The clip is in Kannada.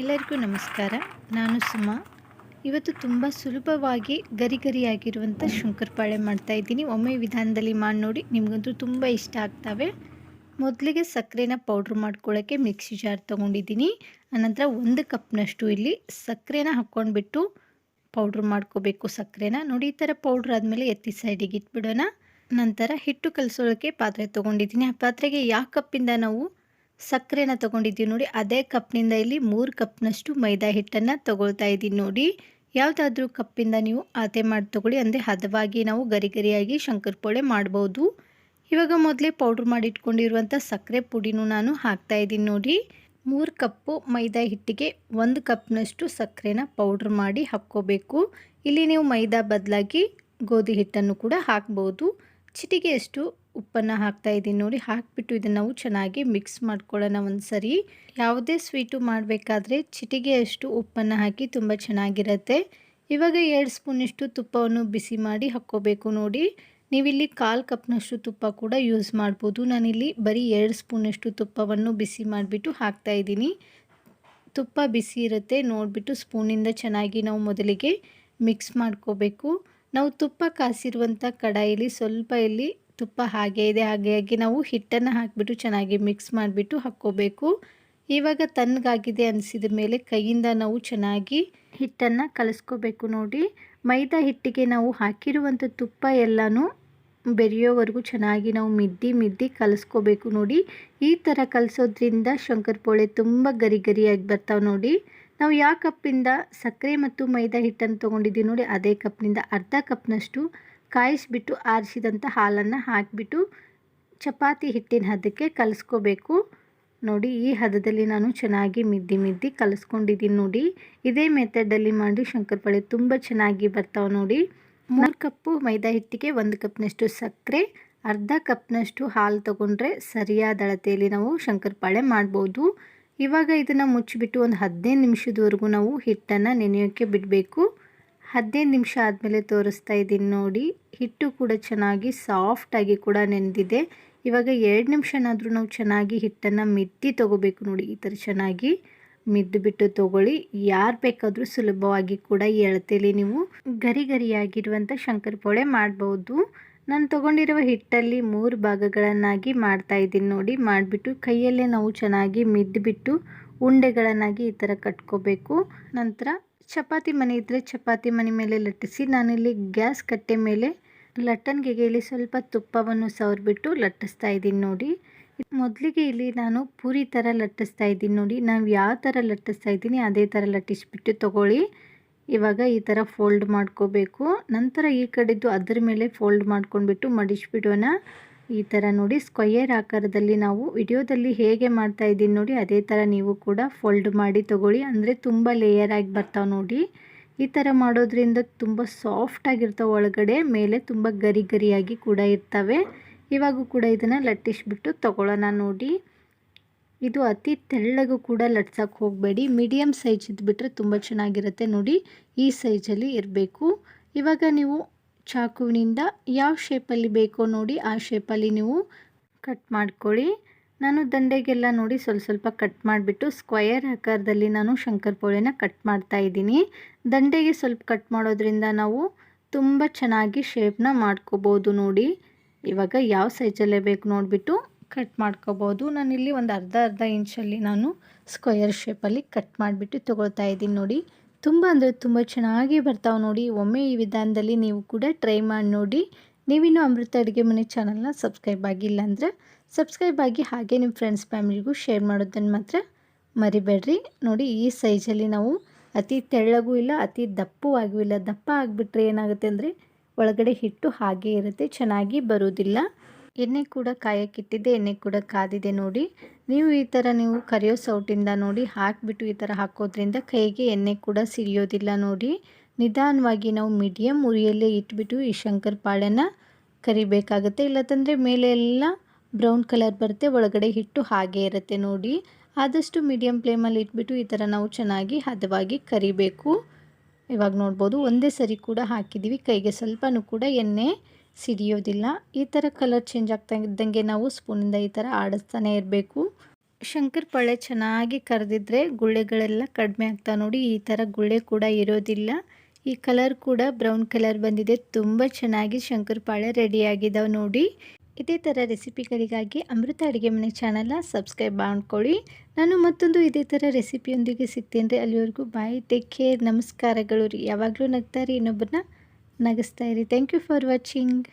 ಎಲ್ಲರಿಗೂ ನಮಸ್ಕಾರ. ನಾನು ಸುಮಾ. ಇವತ್ತು ತುಂಬ ಸುಲಭವಾಗಿ ಗರಿ ಗರಿಯಾಗಿರುವಂಥ ಶಂಕರಪಾಳೆ ಮಾಡ್ತಾಯಿದ್ದೀನಿ ಒಮ್ಮೆ ವಿಧಾನದಲ್ಲಿ ಮಾಡಿ ನೋಡಿ ನಿಮಗಂತೂ ತುಂಬ ಇಷ್ಟ ಆಗ್ತವೆ. ಮೊದಲಿಗೆ ಸಕ್ಕರೆನ ಪೌಡ್ರ್ ಮಾಡ್ಕೊಳ್ಳೋಕ್ಕೆ ಮಿಕ್ಸಿ ಜಾರ್ ತೊಗೊಂಡಿದ್ದೀನಿ. ಆನಂತರ ಒಂದು ಕಪ್ನಷ್ಟು ಇಲ್ಲಿ ಸಕ್ಕರೆನ ಹಾಕ್ಕೊಂಡ್ಬಿಟ್ಟು ಪೌಡ್ರ್ ಮಾಡ್ಕೋಬೇಕು ಸಕ್ಕರೆನ. ನೋಡಿ, ಈ ಥರ ಪೌಡ್ರ್ ಆದಮೇಲೆ ಎತ್ತಿ ಸೈಡಿಗೆ ಇಟ್ಬಿಡೋಣ. ನಂತರ ಹಿಟ್ಟು ಕಲಿಸೋದಕ್ಕೆ ಪಾತ್ರೆ ತೊಗೊಂಡಿದ್ದೀನಿ. ಆ ಪಾತ್ರೆಗೆ ಯಾವ ಕಪ್ಪಿಂದ ನಾವು ಸಕ್ಕರೆನ ತೊಗೊಂಡಿದ್ದೀವಿ ನೋಡಿ. ಅದೇ ಕಪ್ನಿಂದ ಇಲ್ಲಿ ಮೂರು ಕಪ್ನಷ್ಟು ಮೈದಾ ಹಿಟ್ಟನ್ನು ತೊಗೊಳ್ತಾ ಇದ್ದೀನಿ ನೋಡಿ. ಯಾವುದಾದ್ರೂ ಕಪ್ಪಿಂದ ನೀವು ಆತೆ ಮಾಡಿ ತೊಗೊಳ್ಳಿ. ಅಂದರೆ ಹದವಾಗಿ ನಾವು ಗರಿ ಗರಿಯಾಗಿ ಶಂಕರಪೋಳೆ ಮಾಡ್ಬೋದು. ಇವಾಗ ಮೊದಲೇ ಪೌಡ್ರ್ ಮಾಡಿ ಇಟ್ಕೊಂಡಿರುವಂಥ ಸಕ್ಕರೆ ಪುಡಿನೂ ನಾನು ಹಾಕ್ತಾ ಇದ್ದೀನಿ ನೋಡಿ. ಮೂರು ಕಪ್ಪು ಮೈದಾ ಹಿಟ್ಟಿಗೆ ಒಂದು ಕಪ್ನಷ್ಟು ಸಕ್ಕರೆನ ಪೌಡ್ರ್ ಮಾಡಿ ಹಾಕ್ಕೋಬೇಕು. ಇಲ್ಲಿ ನೀವು ಮೈದಾ ಬದಲಾಗಿ ಗೋಧಿ ಹಿಟ್ಟನ್ನು ಕೂಡ ಹಾಕ್ಬೋದು. ಚಿಟಿಗೆಯಷ್ಟು ಉಪ್ಪನ್ನು ಹಾಕ್ತಾ ಇದ್ದೀನಿ ನೋಡಿ, ಹಾಕಿಬಿಟ್ಟು ಇದನ್ನು ನಾವು ಚೆನ್ನಾಗಿ ಮಿಕ್ಸ್ ಮಾಡ್ಕೊಳ್ಳೋಣ ಒಂದು ಸರಿ ಯಾವುದೇ ಸ್ವೀಟು ಮಾಡಬೇಕಾದ್ರೆ ಚಿಟಿಗೆಯಷ್ಟು ಉಪ್ಪನ್ನು ಹಾಕಿ ತುಂಬ ಚೆನ್ನಾಗಿರುತ್ತೆ. ಇವಾಗ ಎರಡು ಸ್ಪೂನಷ್ಟು ತುಪ್ಪವನ್ನು ಬಿಸಿ ಮಾಡಿ ಹಾಕ್ಕೋಬೇಕು ನೋಡಿ. ನೀವಿಲ್ಲಿ ಕಾಲು ಕಪ್ನಷ್ಟು ತುಪ್ಪ ಕೂಡ ಯೂಸ್ ಮಾಡ್ಬೋದು. ನಾನಿಲ್ಲಿ ಬರೀ ಎರಡು ಸ್ಪೂನಷ್ಟು ತುಪ್ಪವನ್ನು ಬಿಸಿ ಮಾಡಿಬಿಟ್ಟು ಹಾಕ್ತಾಯಿದ್ದೀನಿ ತುಪ್ಪ ಬಿಸಿ ಇರುತ್ತೆ, ನೋಡಿಬಿಟ್ಟು ಸ್ಪೂನಿಂದ ಚೆನ್ನಾಗಿ ನಾವು ಮೊದಲಿಗೆ ಮಿಕ್ಸ್ ಮಾಡ್ಕೋಬೇಕು. ನಾವು ತುಪ್ಪ ಕಾಸಿರುವಂಥ ಕಡಾಯಿಲಿ ಸ್ವಲ್ಪ ಇಲ್ಲಿ ತುಪ್ಪ ಹಾಗೆ ಇದೆ, ಹಾಗೆ ನಾವು ಹಿಟ್ಟನ್ನು ಹಾಕಿಬಿಟ್ಟು ಚೆನ್ನಾಗಿ ಮಿಕ್ಸ್ ಮಾಡಿಬಿಟ್ಟು ಹಾಕ್ಕೋಬೇಕು. ಇವಾಗ ತಣ್ಣಗಾಗಿದೆ ಅನಿಸಿದ ಮೇಲೆ ಕೈಯಿಂದ ನಾವು ಚೆನ್ನಾಗಿ ಹಿಟ್ಟನ್ನು ಕಲಸ್ಕೋಬೇಕು ನೋಡಿ. ಮೈದಾ ಹಿಟ್ಟಿಗೆ ನಾವು ಹಾಕಿರುವಂಥ ತುಪ್ಪ ಎಲ್ಲನೂ ಬೆರೆಯೋವರೆಗೂ ಚೆನ್ನಾಗಿ ನಾವು ಮಿದ್ದಿ ಮಿದ್ದಿ ಕಲಸ್ಕೋಬೇಕು ನೋಡಿ. ಈ ಥರ ಕಲಿಸೋದ್ರಿಂದ ಶಂಕರಪೋಳೆ ತುಂಬ ಗರಿ ಗರಿಯಾಗಿ ಬರ್ತಾವೆ ನೋಡಿ. ನಾವು ಯಾವ ಕಪ್ಪಿಂದ ಸಕ್ಕರೆ ಮತ್ತು ಮೈದಾ ಹಿಟ್ಟನ್ನು ತೊಗೊಂಡಿದ್ದೀವಿ ನೋಡಿ, ಅದೇ ಕಪ್ನಿಂದ ಅರ್ಧ ಕಪ್ನಷ್ಟು ಕಾಯಿಸಿಬಿಟ್ಟು ಆರಿಸಿದಂಥ ಹಾಲನ್ನು ಹಾಕಿಬಿಟ್ಟು ಚಪಾತಿ ಹಿಟ್ಟಿನ ಹದಕ್ಕೆ ಕಲಿಸ್ಕೋಬೇಕು. ನೋಡಿ, ಈ ಹದದಲ್ಲಿ ನಾನು ಚೆನ್ನಾಗಿ ಮಿದ್ದಿ ಮಿದ್ದಿ ಕಲಿಸ್ಕೊಂಡಿದ್ದೀನಿ ನೋಡಿ. ಇದೇ ಮೆಥಡಲ್ಲಿ ಮಾಡಿ ಶಂಕರಪಾಳೆ ತುಂಬ ಚೆನ್ನಾಗಿ ಬರ್ತಾವೆ ನೋಡಿ. ಮೂರು ಕಪ್ಪು ಮೈದಾ ಹಿಟ್ಟಿಗೆ ಒಂದು ಕಪ್ನಷ್ಟು ಸಕ್ಕರೆ, ಅರ್ಧ ಕಪ್ನಷ್ಟು ಹಾಲು ತಗೊಂಡ್ರೆ ಸರಿಯಾದ ಅಳತೆಯಲ್ಲಿ ನಾವು ಶಂಕರಪಾಳೆ ಮಾಡ್ಬೋದು. ಇವಾಗ ಇದನ್ನು ಮುಚ್ಚಿಬಿಟ್ಟು ಒಂದು ಹದಿನೈದು ನಿಮಿಷದವರೆಗೂ ನಾವು ಹಿಟ್ಟನ್ನು ನೆನೆಯೋಕ್ಕೆ ಬಿಡಬೇಕು. ಹದಿನೈದು ನಿಮಿಷ ಆದಮೇಲೆ ತೋರಿಸ್ತಾ ಇದ್ದೀನಿ ನೋಡಿ. ಹಿಟ್ಟು ಕೂಡ ಚೆನ್ನಾಗಿ ಸಾಫ್ಟಾಗಿ ಕೂಡ ನೆನೆದಿದೆ. ಇವಾಗ ಎರಡು ನಿಮಿಷನಾದರೂ ನಾವು ಚೆನ್ನಾಗಿ ಹಿಟ್ಟನ್ನು ಮಿದ್ದಿ ತೊಗೋಬೇಕು ನೋಡಿ. ಈ ಥರ ಚೆನ್ನಾಗಿ ಮಿದ್ದು ಬಿಟ್ಟು ತೊಗೊಳ್ಳಿ. ಯಾರು ಬೇಕಾದರೂ ಸುಲಭವಾಗಿ ಕೂಡ ಎಳ್ತೇಲಿ ನೀವು ಗರಿ ಗರಿಯಾಗಿರುವಂಥ ಶಂಕರಪೋಳೆ ಮಾಡ್ಬೋದು. ನಾನು ತೊಗೊಂಡಿರುವ ಹಿಟ್ಟಲ್ಲಿ ಮೂರು ಭಾಗಗಳನ್ನಾಗಿ ಮಾಡ್ತಾ ಇದ್ದೀನಿ ನೋಡಿ. ಮಾಡಿಬಿಟ್ಟು ಕೈಯಲ್ಲೇ ನಾವು ಚೆನ್ನಾಗಿ ಮಿದ್ದುಬಿಟ್ಟು ಉಂಡೆಗಳನ್ನಾಗಿ ಈ ಥರ ಕಟ್ಕೋಬೇಕು. ನಂತರ ಚಪಾತಿ ಮನೆ ಇದ್ದರೆ ಚಪಾತಿ ಮನೆ ಮೇಲೆ ಲಟ್ಟಿಸಿ, ನಾನಿಲ್ಲಿ ಗ್ಯಾಸ್ ಕಟ್ಟೆ ಮೇಲೆ ಲಟ್ಟನ್ ಗೆಗೆಯಲ್ಲಿ ಸ್ವಲ್ಪ ತುಪ್ಪವನ್ನು ಸವರ್ಬಿಟ್ಟು ಲಟ್ಟಿಸ್ತಾ ಇದ್ದೀನಿ ನೋಡಿ. ಮೊದಲಿಗೆ ಇಲ್ಲಿ ನಾನು ಪೂರಿ ಥರ ಲಟ್ಟಿಸ್ತಾ ಇದ್ದೀನಿ ನೋಡಿ. ನಾವು ಯಾವ ಥರ ಲಟ್ಟಿಸ್ತಾ ಇದ್ದೀನಿ ಅದೇ ಥರ ಲಟ್ಟಿಸ್ಬಿಟ್ಟು ತೊಗೊಳ್ಳಿ. ಇವಾಗ ಈ ಥರ ಫೋಲ್ಡ್ ಮಾಡ್ಕೋಬೇಕು. ನಂತರ ಈ ಕಡೆದು ಅದ್ರ ಮೇಲೆ ಫೋಲ್ಡ್ ಮಾಡ್ಕೊಂಡ್ಬಿಟ್ಟು ಮಡಿಸ್ಬಿಡೋಣ ಈ ಥರ ನೋಡಿ ಸ್ಕ್ವಯರ್ ಆಕಾರದಲ್ಲಿ ನಾವು ವಿಡಿಯೋದಲ್ಲಿ ಹೇಗೆ ಮಾಡ್ತಾ ಇದ್ದೀನಿ ನೋಡಿ ಅದೇ ಥರ ನೀವು ಕೂಡ ಫೋಲ್ಡ್ ಮಾಡಿ ತೊಗೊಳ್ಳಿ. ಅಂದರೆ ತುಂಬ ಲೇಯರ್ ಆಗಿ ಬರ್ತಾವೆ ನೋಡಿ. ಈ ಥರ ಮಾಡೋದ್ರಿಂದ ತುಂಬ ಸಾಫ್ಟಾಗಿರ್ತಾವೆ ಒಳಗಡೆ, ಮೇಲೆ ತುಂಬ ಗರಿ ಗರಿಯಾಗಿ ಕೂಡ ಇರ್ತವೆ. ಇವಾಗೂ ಕೂಡ ಇದನ್ನು ಲಟ್ಟಿಸ್ಬಿಟ್ಟು ತೊಗೊಳ್ಳೋಣ ನೋಡಿ. ಇದು ಅತಿ ತೆಳ್ಳಗೂ ಕೂಡ ಲಟ್ಸೋಕ್ಕೆ ಹೋಗಬೇಡಿ. ಮೀಡಿಯಮ್ ಸೈಜ್ ಇದ್ಬಿಟ್ರೆ ತುಂಬ ಚೆನ್ನಾಗಿರುತ್ತೆ ನೋಡಿ. ಈ ಸೈಜಲ್ಲಿ ಇರಬೇಕು. ಇವಾಗ ನೀವು ಚಾಕುವಿನಿಂದ ಯಾವ ಶೇಪಲ್ಲಿ ಬೇಕೋ ನೋಡಿ ಆ ಶೇಪಲ್ಲಿ ನೀವು ಕಟ್ ಮಾಡ್ಕೊಳ್ಳಿ. ನಾನು ದಂಡೆಗೆಲ್ಲ ನೋಡಿ ಸ್ವಲ್ಪ ಸ್ವಲ್ಪ ಕಟ್ ಮಾಡಿಬಿಟ್ಟು ಸ್ಕ್ವಯರ್ ಆಕಾರದಲ್ಲಿ ನಾನು ಶಂಕರಪೋಳೆನ ಕಟ್ ಮಾಡ್ತಾ ಇದ್ದೀನಿ. ದಂಡೆಗೆ ಸ್ವಲ್ಪ ಕಟ್ ಮಾಡೋದ್ರಿಂದ ನಾವು ತುಂಬ ಚೆನ್ನಾಗಿ ಶೇಪ್ನ ಮಾಡ್ಕೋಬೋದು ನೋಡಿ. ಇವಾಗ ಯಾವ ಸೈಜಲ್ಲೇ ಬೇಕು ನೋಡಿಬಿಟ್ಟು ಕಟ್ ಮಾಡ್ಕೋಬೋದು. ನಾನಿಲ್ಲಿ ಒಂದು ಅರ್ಧ ಅರ್ಧ ಇಂಚಲ್ಲಿ ನಾನು ಸ್ಕ್ವಯರ್ ಶೇಪಲ್ಲಿ ಕಟ್ ಮಾಡಿಬಿಟ್ಟು ತೊಗೊಳ್ತಾ ಇದ್ದೀನಿ ನೋಡಿ. ತುಂಬ ಅಂದರೆ ತುಂಬ ಚೆನ್ನಾಗಿ ಬರ್ತಾವೆ ನೋಡಿ. ಒಮ್ಮೆ ಈ ವಿಧಾನದಲ್ಲಿ ನೀವು ಕೂಡ ಟ್ರೈ ಮಾಡಿ ನೋಡಿ. ನೀವಿನ್ನೂ ಅಮೃತ ಅಡುಗೆ ಮನೆ ಚಾನಲ್ನ ಸಬ್ಸ್ಕ್ರೈಬ್ ಆಗಿಲ್ಲ ಅಂದರೆ ಸಬ್ಸ್ಕ್ರೈಬ್ ಆಗಿ ಹಾಗೆ ನಿಮ್ಮ ಫ್ರೆಂಡ್ಸ್ ಫ್ಯಾಮಿಲಿಗೂ ಶೇರ್ ಮಾಡೋದನ್ನು ಮಾತ್ರ ಮರಿಬೇಡ್ರಿ. ನೋಡಿ ಈ ಸೈಜಲ್ಲಿ ನಾವು ಅತಿ ತೆಳ್ಳಗೂ ಇಲ್ಲ, ಅತಿ ದಪ್ಪೂ ಆಗೂ ಇಲ್ಲ. ದಪ್ಪ ಆಗಿಬಿಟ್ರೆ ಏನಾಗುತ್ತೆ ಅಂದರೆ ಒಳಗಡೆ ಹಿಟ್ಟು ಹಾಗೇ ಇರುತ್ತೆ, ಚೆನ್ನಾಗಿ ಬರೋದಿಲ್ಲ ಎಣ್ಣೆ ಕೂಡ ಕಾಯಕ್ಕಿಟ್ಟಿದ್ದೆ, ಎಣ್ಣೆ ಕೂಡ ಕಾದಿದೆ ನೋಡಿ. ನೀವು ಈ ಥರ ನೀವು ಕರಿಯೋ ಸೌಟಿಂದ ನೋಡಿ, ಹಾಕಿಬಿಟ್ಟು ಈ ಥರ ಹಾಕೋದ್ರಿಂದ ಕೈಗೆ ಎಣ್ಣೆ ಕೂಡ ಸಿರಿಯೋದಿಲ್ಲ ನೋಡಿ. ನಿಧಾನವಾಗಿ ನಾವು ಮೀಡಿಯಮ್ ಉರಿಯಲ್ಲೇ ಇಟ್ಬಿಟ್ಟು ಈ ಶಂಕರ್ ಪಾಳೆನ ಕರಿಬೇಕಾಗುತ್ತೆ. ಇಲ್ಲತ್ತಂದರೆ ಮೇಲೆ ಎಲ್ಲ ಬ್ರೌನ್ ಕಲರ್ ಬರುತ್ತೆ, ಒಳಗಡೆ ಹಿಟ್ಟು ಹಾಗೆ ಇರುತ್ತೆ ನೋಡಿ. ಆದಷ್ಟು ಮೀಡಿಯಮ್ ಫ್ಲೇಮಲ್ಲಿ ಇಟ್ಬಿಟ್ಟು ಈ ಥರ ನಾವು ಚೆನ್ನಾಗಿ ಹದವಾಗಿ ಕರಿಬೇಕು. ಇವಾಗ ನೋಡ್ಬೋದು ಒಂದೇ ಸರಿ ಕೂಡ ಹಾಕಿದ್ದೀವಿ. ಕೈಗೆ ಸ್ವಲ್ಪನೂ ಕೂಡ ಎಣ್ಣೆ ಸಿಡಿಯೋದಿಲ್ಲ. ಈ ಥರ ಕಲರ್ ಚೇಂಜ್ ಆಗ್ತಾ ಇದ್ದಂಗೆ ನಾವು ಸ್ಪೂನಿಂದ ಈ ಥರ ಆಡಿಸ್ತಾನೆ ಇರಬೇಕು. ಶಂಕರಪಾಳೆ ಚೆನ್ನಾಗಿ ಕರೆದಿದ್ರೆ ಗುಳ್ಳೆಗಳೆಲ್ಲ ಕಡಿಮೆ ಆಗ್ತಾ ನೋಡಿ, ಈ ಥರ ಗುಳ್ಳೆ ಕೂಡ ಇರೋದಿಲ್ಲ. ಈ ಕಲರ್ ಕೂಡ ಬ್ರೌನ್ ಕಲರ್ ಬಂದಿದೆ. ತುಂಬ ಚೆನ್ನಾಗಿ ಶಂಕರಪಾಳೆ ರೆಡಿಯಾಗಿದ್ದಾವೆ ನೋಡಿ. ಇದೇ ಥರ ರೆಸಿಪಿಗಳಿಗಾಗಿ ಅಮೃತ ಅಡುಗೆ ಮನೆ ಚಾನಲ್ನ ಸಬ್ಸ್ಕ್ರೈಬ್ ಮಾಡ್ಕೊಳ್ಳಿ. ನಾನು ಮತ್ತೊಂದು ಇದೇ ಥರ ರೆಸಿಪಿಯೊಂದಿಗೆ ಸಿಗ್ತೇನೆ ರೀ ಅಲ್ಲಿವರೆಗೂ ಬಾಯ್ ಟೇಕ್ ಕೇರ್ ನಮಸ್ಕಾರಗಳು ರೀ. ಯಾವಾಗಲೂ ನಗ್ತಾರೆ ಇನ್ನೊಬ್ಬರನ್ನ. ನಗಿಸ್ತಾ ಇರಿ ಥ್ಯಾಂಕ್ ಯು ಫಾರ್ ವಾಚಿಂಗ್